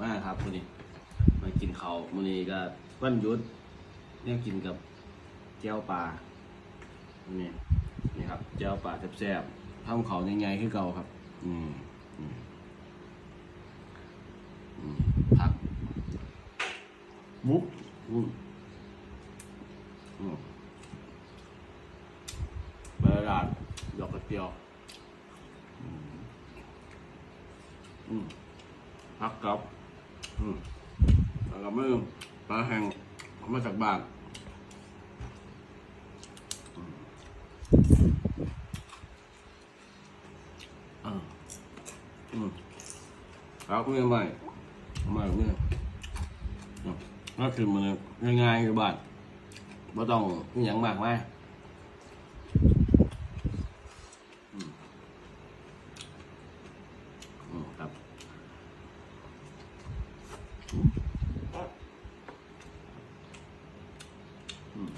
มากครับวันนี้ มากินเขาววันนี้ก็วันหยุดเนี่ยกินกับเจียวปลานี่นี่ครับเจียวปลาแซ่บๆทำเขาวง่ายๆคือเก่าครับอืมอืมอืมผักมุกอืมอืมบรรยากาศดอกกระเจียวอืมพักกับ อืมแล้วก็มือปลาแห้งเอามาจากบ้านอืมอ่าอืมพักมือใหม่ใหม่มืออืมก็คือมันง่ายๆคือบ้านไม่ต้องอย่างมากมายอืมอืมครับ อืม